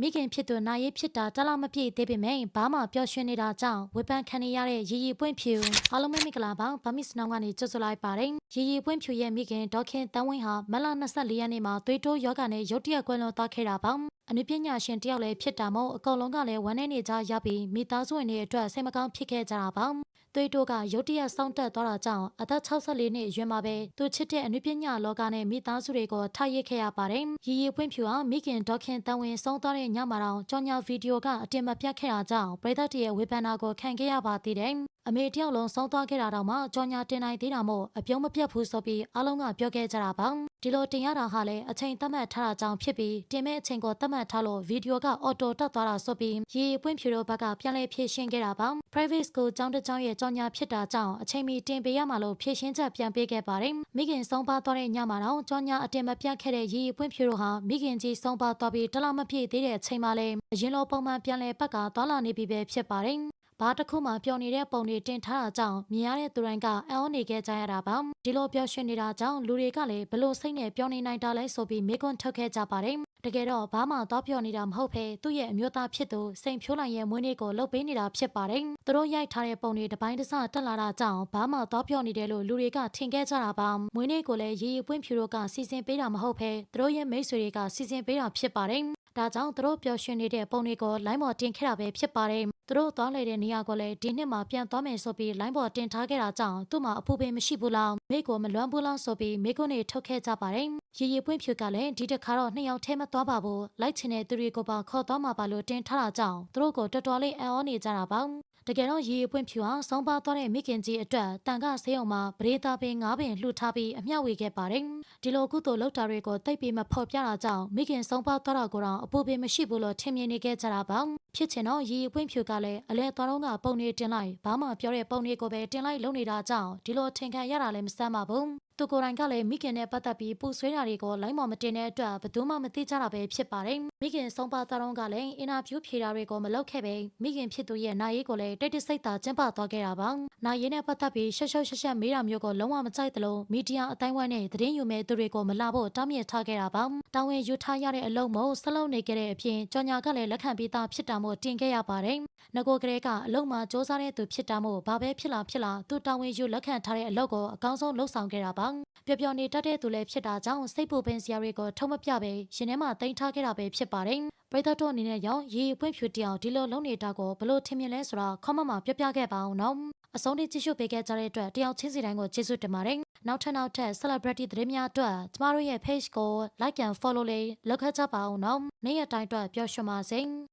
မိခင်ဖြစ်သူနာရေးဖြစ်တာတလားမပြည့်သေးပေမဲ့ဘာမှပျော်ရွှင်နေတာကြောင့်ဝေဖန်ခံနေရတဲ့ရီရီပွင့်ဖြူအားလုံးပဲမင်္ဂလာပါဗမစ်စနောင်းကနေကြိုဆိုလိုက်ပါတယ်ရီရီပွင့်ဖြူရဲ့မိခင်ဒေါခင်တန်းဝင်းဟာမလ24ရက်နေ့မှာသွေးတိုးယောဂနဲ့ရုတ်တရက်ကွယ်လွန်သွားခဲ့တာပါအနုပညာရှင်တယောက်လည်းဖြစ်တာမို့အကုန်လုံးကလည်းဝမ်းနေနေကြရပြီးမိသားစုဝင်တွေအတွက်စိတ်မကောင်းဖြစ်ခဲ့ကြတာပါသွေးတိုးကရုတ်တရက်စောင့်တက်သွားတာကြောင့်အသက်64နှစ်အရွယ်မှာပဲသူချစ်တဲ့အနုပညာလောကနဲ့မိသားစုတွေကိုထားရစ်ခဲ့ရပါတယ်။ရီရီပွင့်ဖြူဟာမိခင်ဒေါခင်တန်ဝင်ဆုံးသွားတဲ့ညမှာတော့ကြောင်ညာဗီဒီယိုကအတင်မပြတ်ခဲ့တာကြောင့်ပရိသတ်တွေရဲ့ဝေဖန်တာကိုခံခဲ့ရပါသေးတယ်။ အမေတယောက်လုံးဆုံးသွားခဲ့တာတော့မှကြောင်ညာတင်နိုင်သေးတာမို့အပြုံးမပြတ်ဘူးဆိုပြီးအားလုံးကပြောခဲ့ကြတာပါ။ဒီလိုတင်ရတာဟာလည်းအချိန်သတ်မှတ်ထားတာကြောင့်ဖြစ်ပြီးတင်မဲ့အချိန်ကိုသတ်မှတ်ထားလို့ဗီဒီယိုကအော်တိုတက်သွားတာဆိုပြီးရီရီပွင့်ဖြူတို့ဘက်ကပြန်လည်ဖြည့်ရှင်းခဲ့တာပါ။ private school ကျောင်းတစ်ကျောင်းရဲ့ကြောင်ညာဖြစ်တာကြောင့်အချိန်မီတင်ပေးရမှာလို့ဖြည့်ရှင်းချက်ပြန်ပေးခဲ့ပါတယ်။မိခင်ဆုံးပါသွားတဲ့ညမှာတော့ကြောင်ညာအတင်မပြတ်ခဲ့တဲ့ရီရီပွင့်ဖြူတို့ဟာမိခင်ကြီးဆုံးပါသွားပြီးတလားမပြည့်သေးတဲ့အချိန်မှလည်းအရင်လိုပုံမှန်ပြန်လည်ပတ်ကသွားလာနေပြီပဲဖြစ်ပါတယ်။ ဘာတစ်ခုမှပျော်နေတဲ့ပုံတွေတင်ထားတာကြောင့်မြင်ရတဲ့သူတိုင်းကအံ့ဩနေခဲ့ကြရတာပါဒီလိုပျော်ရွှင်နေတာကြောင့်လူတွေကလည်းဘလို့စိတ်နဲ့ပျော်နေနိုင်တာလဲဆိုပြီးမေးခွန်းထုတ်ခဲ့ကြပါတယ်တကယ်တော့ဘာမှတော့ပြောနေတာမဟုတ်ဘဲသူ့ရဲ့အမျိုးသားဖြစ်သူစိန်ဖြိုးလိုက်ရဲ့မွေးနေ့ကိုလှုပ်ပေးနေတာဖြစ်ပါတယ်။သူတို့ရိုက်ထားတဲ့ပုံတွေတစ်ပိုင်းတစ်စတက်လာတာကြောင့်ဘာမှတော့ပြောနေတယ်လို့လူတွေကထင်ခဲ့ကြတာပါ။မွေးနေ့ကိုလည်းရေရီပွင့်ဖြူတို့ကစီစဉ်ပေးတာမဟုတ်ဘဲသူတို့ရဲ့မိတ်ဆွေတွေကစီစဉ်ပေးတာဖြစ်ပါတယ်။ ဒါကြောင့်သူတို့ပျော်ရွှင်နေတဲ့ပုံတွေကိုလိုင်းပေါ်တင်ခဲ့တာပဲဖြစ်ပါတယ်။သူတို့သွားလေတဲ့နေရာကိုလည်းဒီနှစ်မှာပြန်သွားမယ်ဆိုပြီးလိုင်းပေါ်တင်ထားခဲ့တာကြောင့်သူ့မှာအပူပင်မရှိဘူးလားမိကိုမလွမ်းဘူးလားဆိုပြီးမိကုန်းနေထုတ်ခဲ့ကြပါတယ်။ရေရီပွင့်ဖြူကလည်းဒီတစ်ခါတော့နှစ်ယောက်ထဲမသွားပါဘူး။လိုက်ချင်တဲ့သူတွေကိုပါခေါ်သွားမှာပါလို့တင်ထားတာကြောင့်သူတို့ကိုတော်တော်လေးအံ့ဩနေကြတာပါ။ တကယ်တော့ရေပွင့်ဖြူဟာဆုံးပါသွားတဲ့မိခင်ကြီးအတွက်တန်ခဆေးရုံမှာပရိသတ်ပင်ငါးပင်လှူထားပြီးအမျှဝေခဲ့ပါတယ်။ဒီလိုကုသိုလ်လုပ်တာတွေကိုတိတ်ပြီးမဖော်ပြတာကြောင့်မိခင်ဆုံးပါသွားတာကိုတော့အပူပင်မရှိဘူးလို့ထင်မြင်နေခဲ့ကြတာပါ။ဖြစ်ချင်တော့ရေပွင့်ဖြူကလည်းအလဲသွားတော့ကပုံနေတင်လိုက်ဘာမှပြောတဲ့ပုံတွေကိုပဲတင်လိုက်လုံနေတာကြောင့်ဒီလိုထင်ခံရတာလည်းမဆမ်းပါဘူး။ သူကိုယ်တိုင်ကလည်းမိခင်နဲ့ပတ်သက်ပြီးပူဆွေးတာတွေကိုလိုင်းမော်မတင်တဲ့အတွက်ဘယ်သူမှမသိကြတာပဲဖြစ်ပါတယ်။မိခင်ဆုံးပါသွားတော့ကလည်းအင်တာဗျူးဖြေတာတွေကိုမလုပ်ခဲ့ပဲမိခင်ဖြစ်သူရဲ့နိုင်ရေးကိုလည်းတိတ်တဆိတ်သာကျင်းပသွားခဲ့တာပါ။နိုင်ရေးနဲ့ပတ်သက်ပြီးရှက်ရှက်ရှက်ရှက်မေးတာမျိုးကိုလုံးဝမကြိုက်သလိုမီဒီယာအတိုင်းဝိုင်းနဲ့သတင်းယူမဲ့သူတွေကိုမလာဖို့တားမြစ်ထားခဲ့တာပါ။တောင်းဝင်ယူထားရတဲ့အလုံးမို့ဆက်လုံးနေခဲ့တဲ့အပြင်ကြော်ညာကလည်းလက်ခံပြီးသားဖြစ်တာမို့တင်ခဲ့ရပါတယ်။ငကိုကလေးကအလုံးမှာစ조사တဲ့သူဖြစ်တာမို့ဘာပဲဖြစ်လာဖြစ်လာသူတောင်းဝင်ယူလက်ခံထားတဲ့အလုပ်ကိုအကောင်းဆုံးလုပ်ဆောင်ခဲ့တာပါ။ပျော်ပျော်နေတတ်တဲ့သူလည်းဖြစ်တာကြောင့်စိတ်ပူပင်စရာတွေကိုထုံမပြပဲရှင်ထဲမှာတင်ထားခဲ့တာပဲဖြစ်ပါတယ်။ပရိသတ်တို့အနေနဲ့ရောရေပွင့်ဖြူတယောက်ဒီလိုလုံးနေတာကိုဘလို့ထင်မြင်လဲဆိုတာခေါမမှာပြောပြခဲ့ပါအောင်နော်။အဆုံးထိကြည့်ရှုပေးခဲ့ကြတဲ့အတွက်တယောက်ချင်းစီတိုင်းကိုကျေးဇူးတင်ပါတယ်။နောက်ထပ်နောက်ထပ် celebrity သတင်းများအတွက်ကျမတို့ရဲ့ page ကို like and follow လေးလုပ်ခဲ့ကြပါအောင်နော်။နေ့ရက်တိုင်းအတွက်ပျော်ရွှင်ပါစေ။